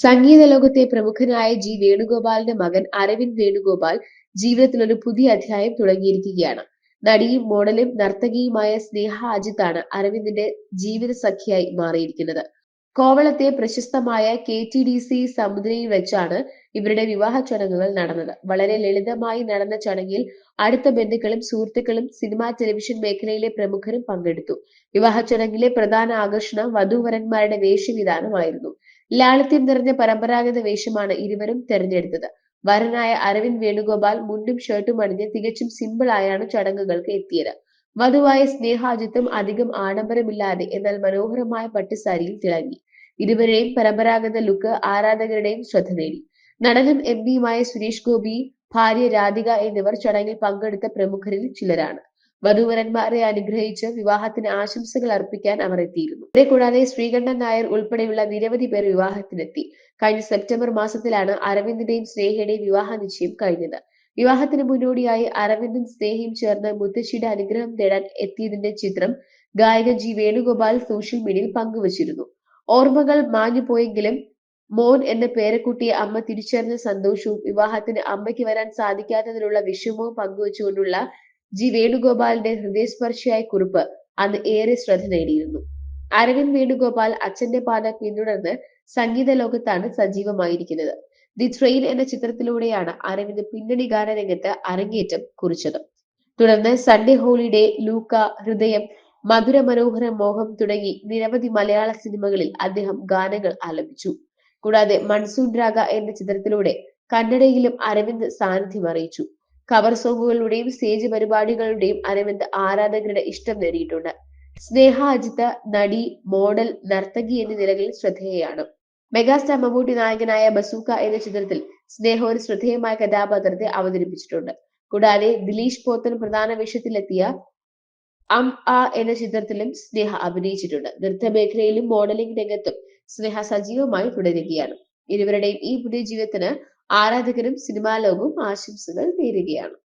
സംഗീത ലോകത്തെ പ്രമുഖനായ ജി വേണുഗോപാലിന്റെ മകൻ അരവിന്ദ് വേണുഗോപാൽ ജീവിതത്തിൽ ഒരു പുതിയ അധ്യായം തുടങ്ങിയിരിക്കുകയാണ്. നടിയും മോഡലും നർത്തകിയുമായ സ്നേഹ അജിത്താണ് അരവിന്ദിന്റെ ജീവിത സഖിയായി മാറിയിരിക്കുന്നത്. കോവളത്തെ പ്രശസ്തമായ കെ ടി ഡി സി സമുദ്രയിൽ വെച്ചാണ് ഇവരുടെ വിവാഹ ചടങ്ങുകൾ നടന്നത്. വളരെ ലളിതമായി നടന്ന ചടങ്ങിൽ അടുത്ത ബന്ധുക്കളും സുഹൃത്തുക്കളും സിനിമാ ടെലിവിഷൻ മേഖലയിലെ പ്രമുഖരും പങ്കെടുത്തു. വിവാഹ ചടങ്ങിലെ പ്രധാന ആകർഷണം വധുവരന്മാരുടെ വേഷവിധാനമായിരുന്നു. ലാളിത്യം നിറഞ്ഞ പരമ്പരാഗത വേഷമാണ് ഇരുവരും തെരഞ്ഞെടുത്തത്. വരനായ അരവിന്ദ് വേണുഗോപാൽ മുണ്ടും ഷർട്ടും അണിഞ്ഞ് തികച്ചും സിമ്പിൾ ആയാണ് ചടങ്ങുകൾക്ക് എത്തിയത്. വധുവായ സ്നേഹാജിത്തും അധികം ആഡംബരമില്ലാതെ എന്നാൽ മനോഹരമായ പട്ടുസാരിയിൽ തിളങ്ങി. ഇരുവരുടെയും പരമ്പരാഗത ലുക്ക് ആരാധകരുടെയും ശ്രദ്ധ നേടി. നടനും എം പിയുമായ സുരേഷ് ഗോപി ഭാര്യ രാധിക എന്നിവർ ചടങ്ങിൽ പങ്കെടുത്ത പ്രമുഖരിൽ ചിലരാണ്. വധൂവരന്മാരെ അനുഗ്രഹിച്ച് വിവാഹത്തിന് ആശംസകൾ അർപ്പിക്കാൻ അവർ എത്തിയിരുന്നു. ഇതേ കൂടാതെ ശ്രീകണ്ഠൻ നായർ ഉൾപ്പെടെയുള്ള നിരവധി പേർ വിവാഹത്തിനെത്തി. കഴിഞ്ഞ സെപ്റ്റംബർ മാസത്തിലാണ് അരവിന്ദിന്റെയും സ്നേഹയുടെയും വിവാഹ നിശ്ചയം കഴിഞ്ഞത്. വിവാഹത്തിന് മുന്നോടിയായി അരവിന്ദും സ്നേഹയും ചേർന്ന് മുത്തശ്ശിയുടെ അനുഗ്രഹം തേടാൻ എത്തിയതിന്റെ ചിത്രം ഗായകൻ ജി വേണുഗോപാൽ സോഷ്യൽ മീഡിയയിൽ പങ്കുവച്ചിരുന്നു. ഓർമ്മകൾ മാഞ്ഞുപോയെങ്കിലും മോൻ എന്ന പേരക്കുട്ടിയെ അമ്മ തിരിച്ചറിഞ്ഞ സന്തോഷവും വിവാഹത്തിന് അമ്മയ്ക്ക് വരാൻ സാധിക്കാത്തതിലുള്ള വിഷമവും പങ്കുവച്ചുകൊണ്ടുള്ള ജി വേണുഗോപാലിന്റെ ഹൃദയസ്പർശിയായ കുറിപ്പ് അന്ന് ഏറെ ശ്രദ്ധ നേടിയിരുന്നു. അരവിന്ദ് വേണുഗോപാൽ അച്ഛന്റെ പാത പിന്തുടർന്ന് സംഗീത ലോകത്താണ് സജീവമായിരിക്കുന്നത്. ദി ട്രെയിൻ എന്ന ചിത്രത്തിലൂടെയാണ് അരവിന്ദ് പിന്നണി ഗാനരംഗത്ത് അരങ്ങേറ്റം കുറിച്ചത്. തുടർന്ന് സൺഡേ ഹോളിഡേ ലൂക്ക ഹൃദയം മധുര മനോഹര മോഹം തുടങ്ങി നിരവധി മലയാള സിനിമകളിൽ അദ്ദേഹം ഗാനങ്ങൾ ആലപിച്ചു. കൂടാതെ മൺസൂൺ രാഗ എന്ന ചിത്രത്തിലൂടെ കന്നഡയിലും അരവിന്ദ് സാന്നിധ്യം അറിയിച്ചു. കവർ സോങ്ങുകളുടെയും സ്റ്റേജ് പരിപാടികളുടെയും അരവിന്ദ് ആരാധകരുടെ ഇഷ്ടം നേടിയിട്ടുണ്ട്. സ്നേഹ അജിത്ത് നടി മോഡൽ നർത്തകി എന്നീ നിലകളിൽ ശ്രദ്ധേയയാണ്. മെഗാസ്റ്റാർ മമ്മൂട്ടി നായകനായ ബസൂക്ക എന്ന ചിത്രത്തിൽ സ്നേഹ ഒരു ശ്രദ്ധേയമായ കഥാപാത്രത്തെ അവതരിപ്പിച്ചിട്ടുണ്ട്. കൂടാതെ ദിലീഷ് പോത്തൻ പ്രധാന വേഷത്തിലെത്തിയ അം ആ എന്ന ചിത്രത്തിലും സ്നേഹ അഭിനയിച്ചിട്ടുണ്ട്. നൃത്തമേഖലയിലും മോഡലിംഗ് രംഗത്തും സ്നേഹ സജീവമായി തുടരുകയാണ്. ഇരുവരുടെയും ഈ പുതിയ ജീവിതത്തിന് ആരാധകരും സിനിമാ ലോകവും ആശംസകൾ നേരുകയാണ്.